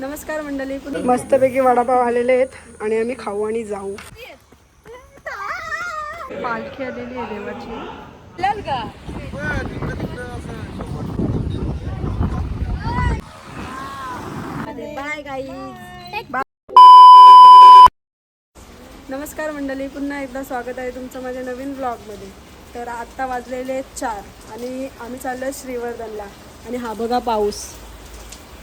नमस्कार मंडळी मस्तपैकी वडापाव आलेले आहेत आणि आम्ही खाऊ आणि जाऊ. पालखी आलेली आहे देवाची. बाय नमस्कार मंडळी पुन्हा एकदा स्वागत आहे तुमचं माझ्या नवीन ब्लॉगमध्ये तर आत्ता वाजलेले आहेत चार आणि आम्ही चाललो श्रीवर्धनला. आणि हा बघा पाऊस.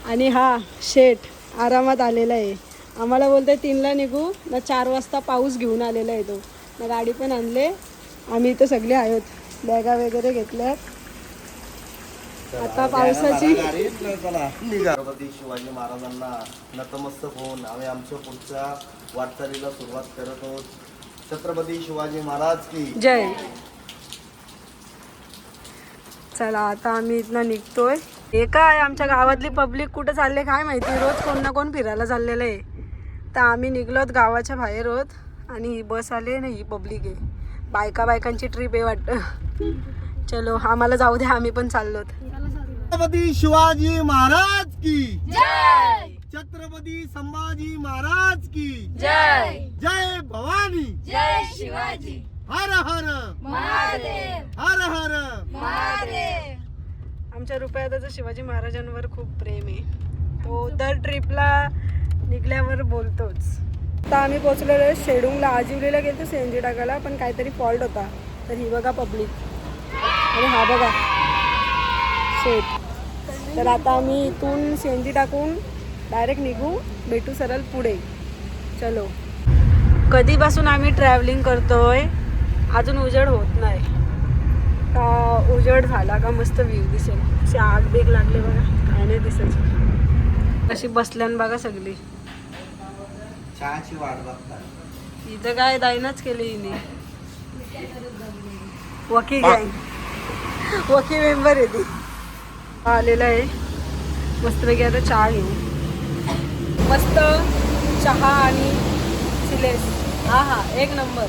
आणि हा शेठ आरामात आलेला आहे. आम्हाला बोलते तीनला निघू ना चार वाजता पाऊस घेऊन आलेला आहे तो. ना गाडी पण आणले. आम्ही इथं सगळे आहोत. बॅगा वगैरे घेतल्यात. आता पावसाची छत्रपती शिवाजी महाराजांना नतमस्तक होऊन आम्ही आमच्या पुढच्या वाटचालीला सुरुवात करत आहोत. छत्रपती शिवाजी महाराज की जय. चला आता आम्ही इथनं निघतोय. हे काय आमच्या गावातली पब्लिक कुठं चालले काय माहिती? रोज कोण ना कोण फिरायला चाललेलं आहे. तर आम्ही निघलोत गावाच्या बाहेर होत आणि ही बस आली ना ही पब्लिक आहे. बायका बायकांची ट्रिप आहे वाटतं. चलो आम्हाला जाऊ द्या आम्ही पण चाललोत. छत्रपती शिवाजी महाराज की? छत्रपती संभाजी महाराज की? जय! जय भवानी! जय शिवाजी! हर हर! हर हर! आमच्या रुपयाचं शिवाजी महाराजांवर खूप प्रेम आहे. तो दर ट्रिपला निघल्यावर बोलतोच. आता आम्ही पोचलेलो आहे शेडूंगला. आजिवलीला गेलो सीएनजी टाकायला पण काहीतरी फॉल्ट होता. तर ही बघा पब्लिक. आणि हा बघा. शेट तर आता आम्ही इथून सीएनजी टाकून डायरेक्ट निघू. भेटू सरळ पुढे. चलो. कधीपासून आम्ही ट्रॅव्हलिंग करतोय? अजून उजेड होत नाही. का उजेड झाला का मस्त व्ह्यू दिसेल. अशी आग बेग लागले बघा काय नाही दिसायची. अशी बसल्यान बघा सगळी. इथं काय दाईनाच केली हिने. वकी गँग वकी मेंबर आहे ती. आलेला आहे. मस्तपैकी आता चहा घेऊ मस्त चहा आणि सिलेस हा हा एक नंबर.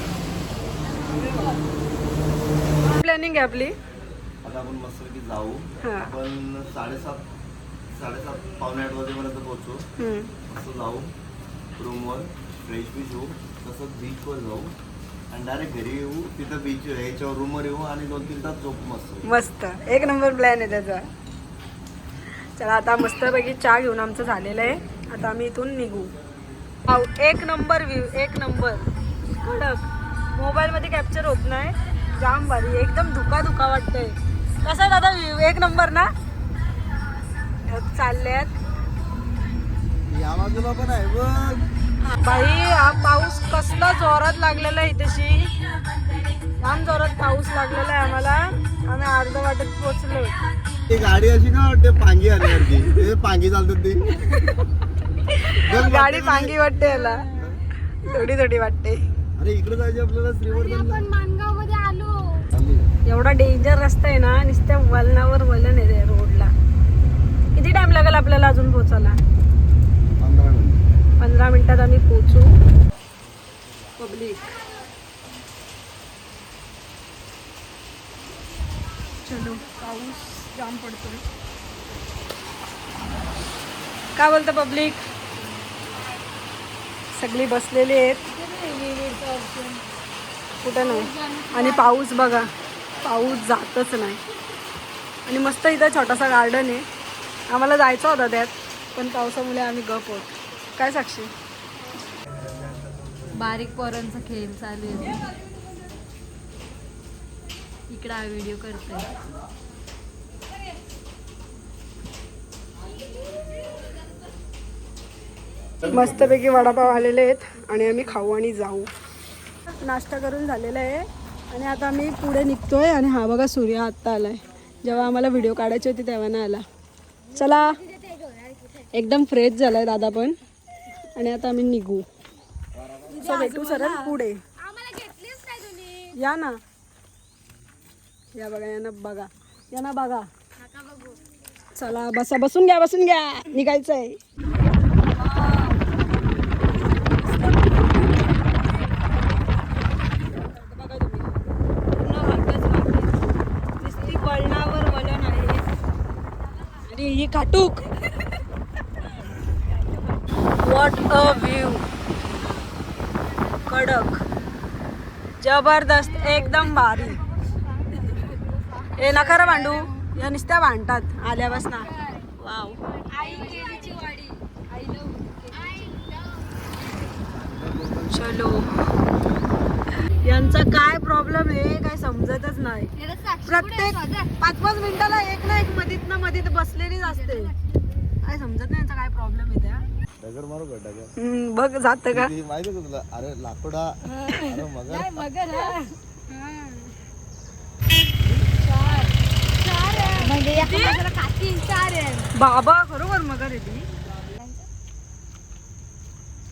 प्लॅनिंग आहे आपली. आता आपण मस्तपैकी जाऊ. हा. आपण साडेसात साडेसात पावणे आठ वाजेपर्यंत पोहोचू. हम्म. मस्त जाऊ. रूमवर फ्रेश बीच होऊ. तसंच बीचवर जाऊ. आणि डायरेक्ट घरी येऊ. तिथं बीच याच्यावर रूमवर येऊ आणि दोन तीन तास झोपू मस्त मस्त. एक नंबर प्लॅन आहे त्याचा. चला आता मस्तपैकी चहा घेऊन आमचं झालेलं आहे. आता आम्ही इथून निघू. पाऊ एक नंबर व्ह्यू एक नंबर. कडक मोबाईलमध्ये कॅप्चर होत नाही. जाम भारी एकदम धुका धुका वाटतंय. कसा आहे दादा एक नंबर ना? चालल्यात. या बाजूला पण आहे बघ. बाई हा पाऊस कसला जोरात लागलेला आहे इथेशी. जाम जोरात पाऊस लागलेला आहे आम्हाला. आम्ही अर्ध वाटत पोचलो ती गाडी अशी ना वाटते पांगी आली वरती ते पांगी चालतात ती. गाडी पांगी वाटते याला. थोडी थोडी वाटते. अरे इकडे जायचे आपल्याला श्रीवर्धन एवढा डेंजर रस्ता आहे ना नुसत्या वलनावर वलन आहे रोडला. किती टाइम लागेल आपल्याला अजून पोचायला पंधरा मिनिट. पंधरा मिनिटात आम्ही पोचू पब्लिक चलो पाऊस जाम पडतोय. काय बोलतं पब्लिक सगळी बसलेली आहेत. कुठं नाही. आणि पाऊस बघा. पाऊस जातच नाही. आणि मस्त इथं छोटासा गार्डन आहे. आम्हाला जायचं होतं त्यात पण पावसामुळे आम्ही गप होत. काय साक्षी? बारीक पोरांचा खेळ चालू आहे. इकडे हा व्हिडिओ करतोय. मस्तपैकी वडापाव आलेले आहेत आणि आम्ही खाऊ आणि जाऊ. नाश्ता करून झालेला आहे. आणि आता आम्ही पुढे निघतोय आणि हा बघा सूर्य आत्ता आलाय. जेव्हा आम्हाला व्हिडिओ काढायचे होते तेव्हा नाही आला. चला. एकदम फ्रेश झालाय दादा पण. आणि आता आम्ही निघू. भेटू सरळ पुढे. या ना. या बघा या ना बघा. या ना बघा. चला बसा बसून घ्या बसून घ्या. निघायचंय. बघा तुम्ही पूर्ण हद्दच लागली नुसती वळणावर वळण आहे आणि ही काटूक. वॉट अ व्ह्यू कडक. जबरदस्त एकदम भारी. ए नकार भांडू. या नुसत्या भांडतात आल्यापासना. वाव चलो. यांचा काय प्रॉब्लेम आहे काय समजतच नाही. प्रत्येक पाच पाच मिनिटाला एक ना एक मधीत ना मधीत बसलेलीच असते. काय समजत नाही यांचा काय प्रॉब्लेम आहे त्या. डगर मारू का डगर? हम्म, बघ जात का? ती माहिती का तुला? अरे लाकडा. अरे मगर. बाबा खरोबर मगर आहे ती.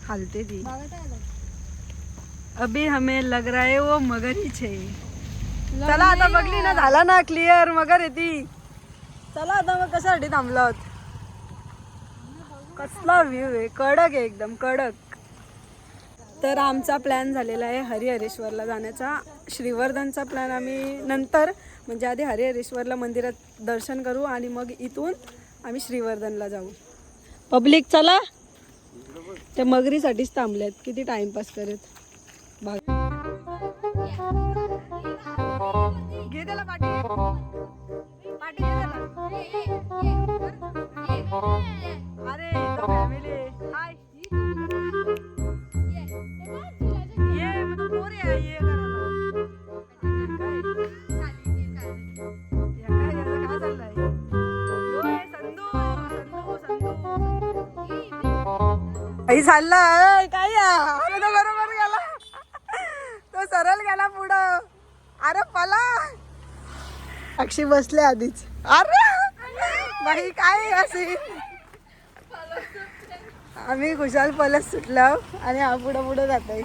हालते ती. अभी हमें लग रहा है वो मगर ही छे। चला आता बघली ना झाला ना क्लिअर मगर आहे ती चला आता मग कशासाठी थांबलो कसला व्ह्यू आहे कडक आहे एकदम कडक. तर आमचा प्लॅन झालेला आहे हरिहरेश्वरला जाण्याचा. श्रीवर्धनचा प्लॅन आम्ही नंतर म्हणजे आधी हरिहरेश्वरला मंदिरात दर्शन करू आणि मग इथून आम्ही श्रीवर्धनला जाऊ. पब्लिक चला. त्या मगरीसाठीच थांबल्यात किती टाइमपास करत? घे त्याला पाठी. पाठी अरे फॅमिली हाय. ये मग पोर ये काही काय या? अरे तो बरोबर गेला तो सरळ गेला पुढं अरे पला अक्षी बसले आधीच. अरे! बाई काय असे आम्ही खुशाल पलस सुटलो आणि हा पुढं पुढं जातोय.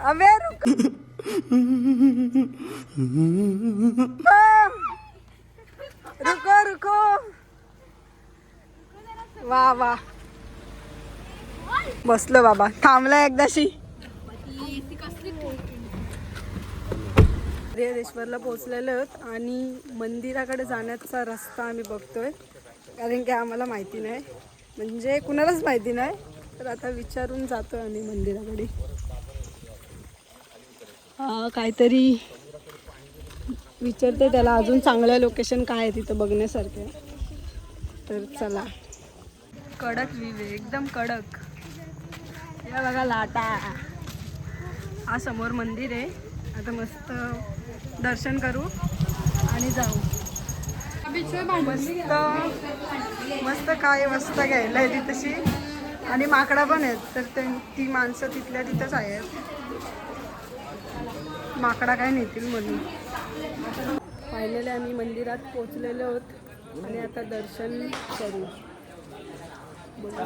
अबे रुक रुको रुको. वा वा. बसलो बाबा. थांबला एकदाशी. हरिहरेश्वरला पोहोचलेलो आहोत आणि मंदिराकडे जाण्याचा रस्ता आम्ही बघतोय. कारण की आम्हाला माहिती नाही. म्हणजे कुणालाच माहिती नाही. तर आता विचारून जातो आम्ही मंदिराकडे. काहीतरी विचारते त्याला. अजून चांगलं लोकेशन काय आहे तिथं बघण्यासारखं? तर चला. कडक विवे एकदम कडक. या बघा लाटा. हा समोर मंदिर आहे. आता मस्त दर्शन करू आणि जाऊ. मस्त मस्त काय मस्त घ्यायला आहे ती तशी. आणि माकडा पण आहेत तर ते ती माणसं तिथल्या तिथंच आहेत. माकडा काय नेतील म्हणून. पाहिलेले आम्ही मंदिरात पोचलेलो आहोत आणि आता दर्शन करू. बोला.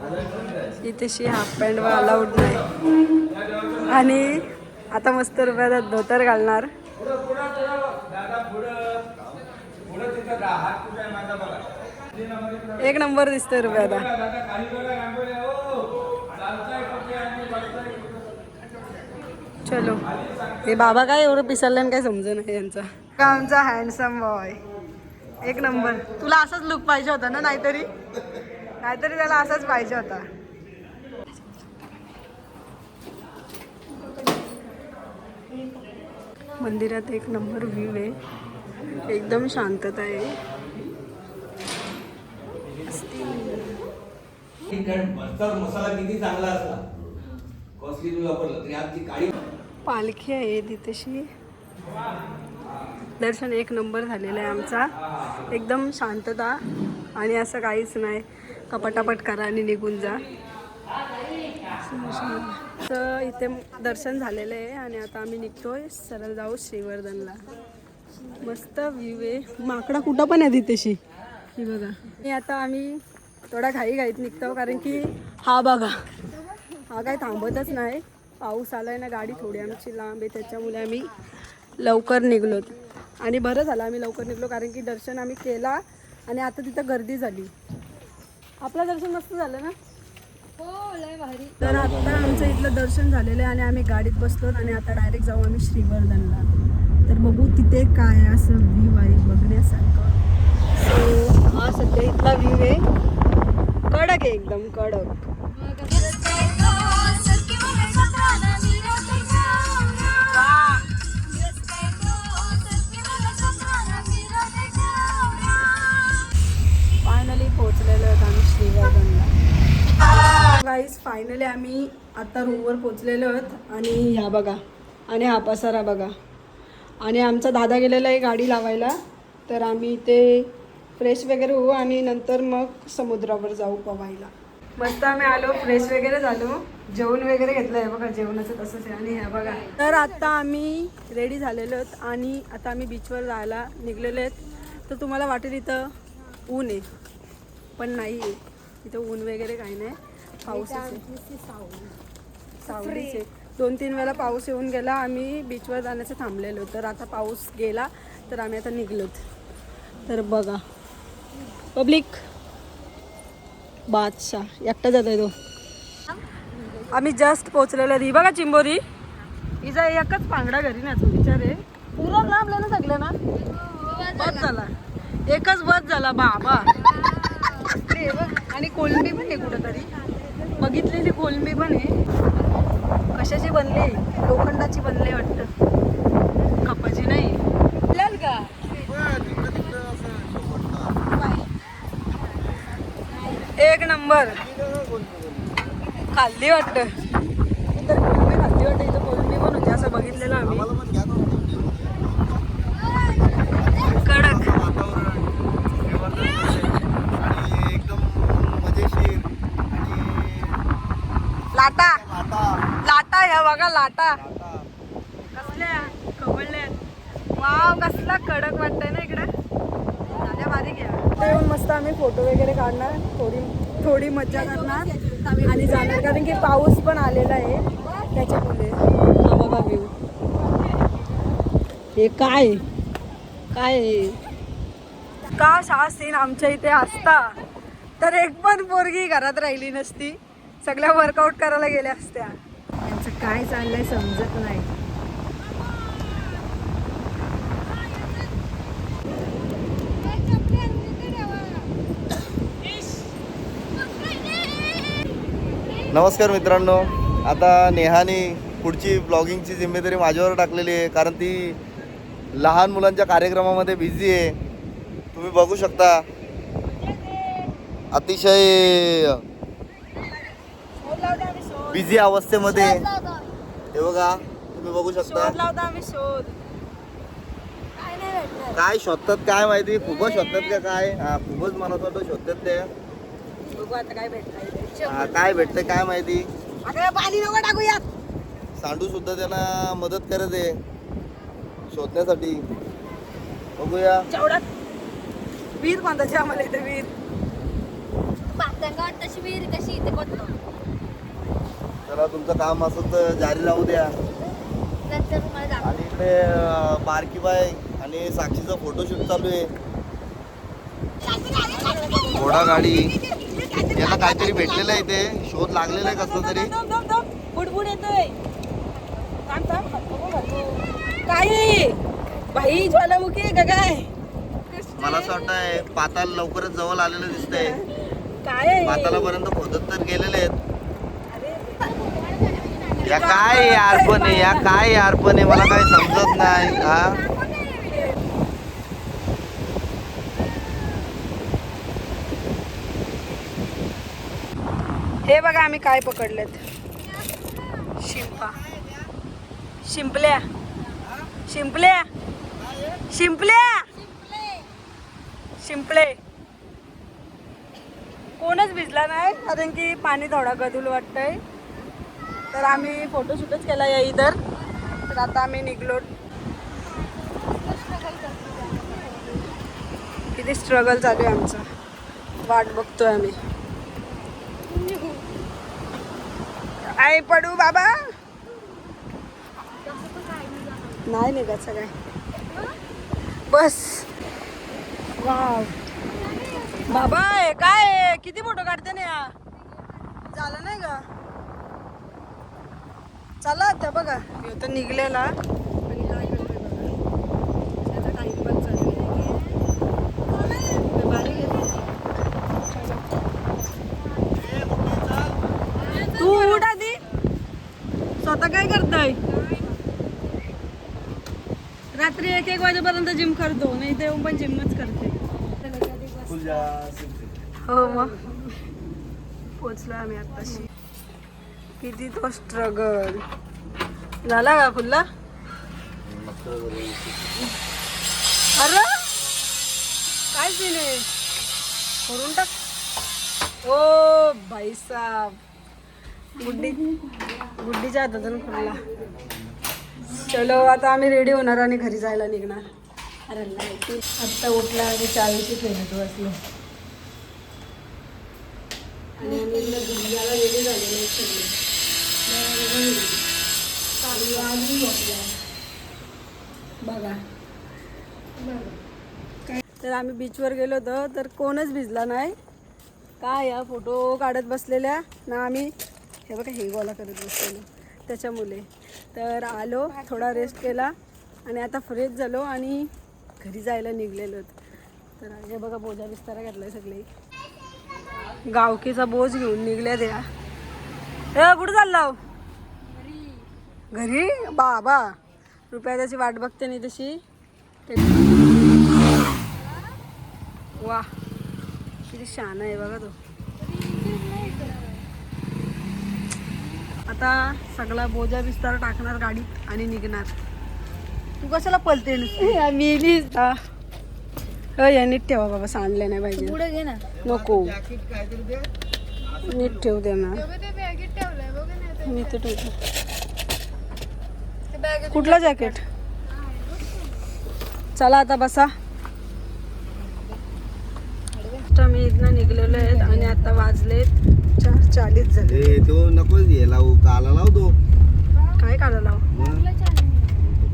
काय इथेशी हाफ पॅन्ट व अलाउड नाही आणि आता मस्त रुपयात धोतर घालणार. एक नंबर दिसतोय रुपयाला चलो. हे बाबा काय एवढं पिसरलं काय समजू नाही यांचा. का आमचा हँडसम बॉय एक नंबर. तुला असाच लुक पाहिजे होता ना नाहीतरी? नाहीतरी त्याला असाच पाहिजे होता. मंदिरात एक नंबर व्ह्यू आहे. एकदम शांतता आहे. पालखी आहे तिथेशी दर्शन एक नंबर झालेला आहे आमचा. एकदम शांतता. आणि असं काहीच नाही. कपाटापट करा आणि निघून जा. तर इथे दर्शन झालेलं आहे आणि आता आम्ही निघतोय सरळ जाऊ श्रीवर्धनला. मस्त व्ह्यू आहे. माकडा कुठं पण आहे तिथेशी ही बघा. आणि आता आम्ही थोडा घाई घाईत निघतो कारण की हा बघा. हा काय थांबतच नाही. पाऊस आला आहे ना गाडी थोडी आमची लांब आहे त्याच्यामुळे आम्ही लवकर निघलो. आणि बरं झालं आम्ही लवकर निघलो कारण की दर्शन आम्ही केला आणि आता तिथं गर्दी झाली. आपलं दर्शन मस्त झालं ना? तर आता आमचं इथलं दर्शन झालेलं आहे आणि आम्ही गाडीत बसलो आणि आता डायरेक्ट जाऊ आम्ही श्रीवर्धनला. तर बघू तिथे काय असं व्ह्यू आहे बघण्यासारखं. सो हा सध्या इथला व्ह्यू आहे. कडक आहे एकदम कडक. गाईज फायनली आम्ही आता रूमवर पोचलेलो आहोत. आणि ह्या बघा आणि हा पसारा बघा. आणि आमचा दादा गेलेला आहे गाडी लावायला. तर आम्ही ते फ्रेश वगैरे होऊ आणि नंतर मग समुद्रावर जाऊ पवायला मस्त आम्ही आलो फ्रेश वगैरे झालो. जेवण वगैरे घेतलं आहे बघा जेवणाचं तसंच आहे. आणि ह्या बघा. तर आत्ता आम्ही रेडी झालेलो आहोत आणि आता आम्ही बीचवर जायला निघलेलो आहेत. तर तुम्हाला वाटेल इथं ऊन आहे. पण नाही आहे इथं ऊन वगैरे काही नाही. पाऊस सावलीच दोन तीन वेळा पाऊस येऊन गेला. आम्ही बीचवर जाण्याचं थांबलेलो. तर आता पाऊस गेला तर आम्ही आता निघलोत. तर बघा. पब्लिक बादशाह. एकटा जातोय तो. आम्ही जस्ट पोचलेलो ही बघा चिंबोरी. हिचा एकच पांगडा घरी ना विचार आहे पुरा लांबलं ना सगळं ना? बस झाला. एकच बस झाला बाबा. आणि कोलंबी पण आहे कुठंतरी. बघितलेली कोलंबी पण आहे. कशाची बनली? लोखंडाची बनली वाटतं. कपाची नाही. मिळाल का? एक नंबर. खाल्ली वाटतं तर कोलंबी खाल्ली वाटतं इथं कोलंबी पण होती असं बघितलेलं आम्ही कडक एकदम मजेशीर आणि लाटा. लाटा. ह्या बघा लाटा. कसल्या खवळल्या वाव कसला कडक वाटतंय ना इकडे. झाल्या बारीक घ्या येऊन मस्त आम्ही फोटो वगैरे काढणार. थोडी थोडी मज्जा करणार. आणि जाणार. कारण की पाऊस पण आलेला आहे. त्याच्यामुळे. हा बघा व्ह्यू हे काय? काय आहे? काश हा सीन आमच्या इथे असता. तर एक पण पोरगी घरात राहिली नसती. सगळ्या वर्कआउट करायला गेल्या असत्या. त्यांचं काय चाललंय समजत नाही. नमस्कार मित्रांनो. आता नेहाने पुढची ब्लॉगिंगची जिम्मेदारी माझ्यावर टाकलेली आहे कारण ती लहान मुलांच्या कार्यक्रमामध्ये बिझी आहे. तुम्ही बघू शकता. अतिशय बिझी अवस्थेमध्ये. हे बघा तुम्ही बघू शकता. काय शोधतात काय माहिती? खूपच शोधतात का काय? हा खूपच म्हणत होतो शोधतात ते. बघू आता काय हा, भेटतं काय माहिती? सांडू सुद्धा त्यांना मदत करत आहे. शोधण्यासाठी. बघूया. वीर बांधायची आम्हाला इथे वीर. तशी विहीर कशी इथे कोणतं चला तुमचं काम असं तर जारी राहू द्या. नंतर तुम्हाला दाखव. आणि इकडे अं, बारकी बाय आणि साक्षीचा फोटोशूट चालू आहे. घोडा गाडी. याला काहीतरी भेटलेलं आहे ते शोध लागलेला आहे कसं तरी. बुडबुड येतोय. थांब थांब. काय बाई ज्वालामुखी आहे का काय? मला असं वाटतंय पाताल लवकरच जवळ आलेलं दिसतंय. काय आहे? पातालापर्यंत खोदत तर गेलेले आहेत. या काय अर्पण आहे या काय अर्पण आहे मला काही समजत नाही हा? हे बघा आम्ही काय पकडलेत. शिंपा. शिंपल्या. शिंपल्या. शिंपल्या. शिंपले. कोणच भिजला नाही कारण की पाणी थोडा गदूल वाटतंय. तर आम्ही फोटोशूटच केला या इधर. तर आता आम्ही निघलो. किती स्ट्रगल चालू आहे आमचं. वाट बघतोय आम्ही. आई पडू बाबा. नाही निघायचं काय बस. वाव. बाबा हे काय आहे? किती फोटो काढते ना या? झालं नाही का? चला त्या बघा. मी तर निघलेला. आणि काय पण चालू आहे बारी घेते तू उठ काय करताय? रात्री एक एक वाजेपर्यंत जिम करतो. नाही ते पण जिमच करते. हो मग. पोचलो आम्ही आत्ताशी. किती तो स्ट्रगल झाला का खुल्ला अरे! काय दिले करून टाक. ओ भाई गुड्डी गुड्डीच्या हातातून खुल्ला चलो आता आम्ही रेडी होणार आणि घरी जायला निघणार. अरे नाही आत्ता उठला आणि चाळीशी फेरत बसलो. आणि आम्ही इकडे रेडी झालेलो बघा. तर आम्ही बीचवर गेलो होतो तर कोणच भिजला नाही. काय या फोटो काढत बसलेल्या? ना आम्ही. हे बघा हे गोला करत बसलेलो. त्याच्यामुळे. तर आलो थोडा रेस्ट केला. आणि आता फ्रेश झालो आणि घरी जायला निघलेलो. तर हे बघा बोजा विस्तारा घातलाय सगळे. गावकीचा बोज घेऊन निघल्या त्या कुठं चालला हो? घरी? बाबा रुपया त्याची वाट बघते नाही तशी. वा किती शान आहे बघा तो. आता सगळा बोजा बिस्तार टाकणार गाडीत आणि निघणार. तू कशाला पलते मी नीट ठेवा बाबा सांडले नाही पाहिजे. पुढे घे ना. नको. नीट ठेवू दे ना. मी तर ठेवतो. कुठला जॅकेट? चला आता बसा. मी इथनं निघलेलो आहेत आणि आता वाजलेत चार चाळीस झाले. तो लावू. काला लाव तो. काय लाव?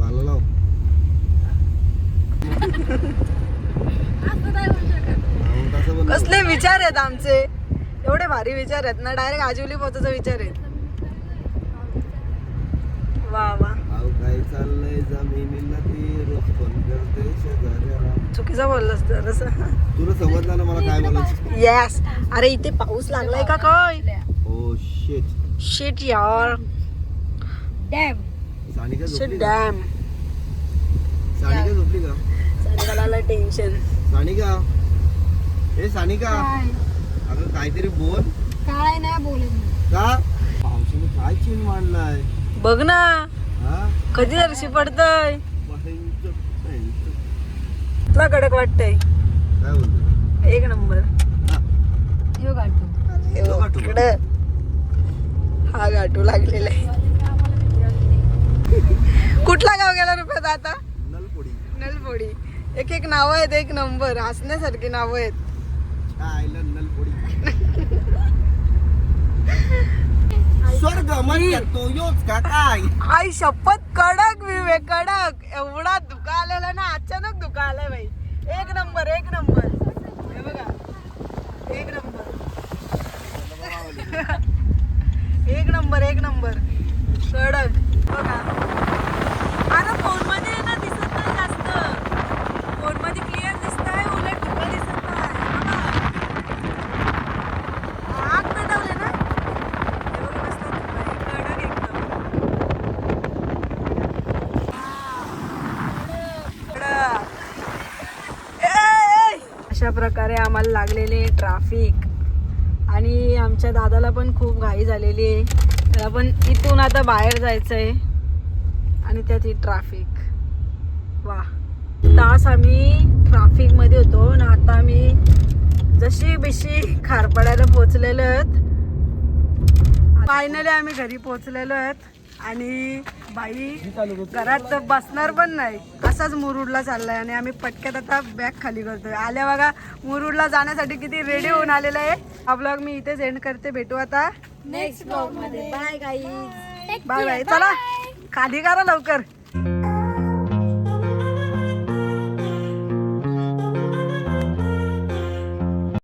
काला लाव. कसले विचार आहेत आमचे? एवढे भारी विचार आहेत ना डायरेक्ट आजिवली पोहोचायचा विचार आहेत. वा वा अहो काय चाललंय जमिनीला ती रोज फोन करते शेजाऱ्याला. चुकीचा बोललास जरासं तुला समजलं ना मला काय बोलायचं? येस अरे इथे पाऊस लागलाय का काय? ओ शेट शिट यार. डॅम सानिका शिट झोपली का? डॅम सानिका झोपली का? टेन्शन सानिका? ए सानिका? अगं काहीतरी बोल. काय नाही बोलत का? पावसाने काय चीन मांडलाय? बघ ना. कधी जरशी पडतय. तुला कडक वाटतंय. एक नंबर. हा, हे गाठू. हा लागलेला आहे. कुठला गाव गेला रुपयात आता? नलपोडी. नलपोडी. एक एक नाव आहेत एक नंबर. हसण्यासारखी नावं आहेत. स्वर्ग म्हणतात तो योच का काय? आई शपथ कडक विवे कडक. एवढा धुका आलेला ना अचानक धुका आलाय बाई. एक नंबर एक नंबर. हे बघा. एक नंबर. एक नंबर एक नंबर. कडक. बघा फोनमध्ये ना दिसत नाही जास्त फोनमध्ये क्लिअर दिसत आहे उलट धुका दिसत नाही बघा. आग पेटवले ना हे बघा कसला धुका आहे. कडक एकदम अशा प्रकारे आम्हाला लागलेले ट्राफिक आणि आमच्या दादाला पण खूप घाई झालेली आहे. त्याला पण इथून आता बाहेर जायचं आहे आणि त्यात ही ट्राफिक वा. तास आम्ही ट्राफिकमध्ये होतो आणि आता आम्ही जशी बिशी खारपड्याला पोचलेलो आहेत. फायनली आम्ही घरी पोचलेलो आहेत. आणि बाई घरात तर बसणार पण नाही. असाच मुरुडला चाललाय आणि आम्ही पटक्यात आता बॅग खाली करतोय. आल्या बघा मुरुडला जाण्यासाठी किती रेडी होऊन आलेला आहे. हा ब्लॉग मी इथेच एंड करते. भेटू आता. नेक्स्ट ब्लॉगमध्ये. बाय बाय बाय चला खाली करा लवकर.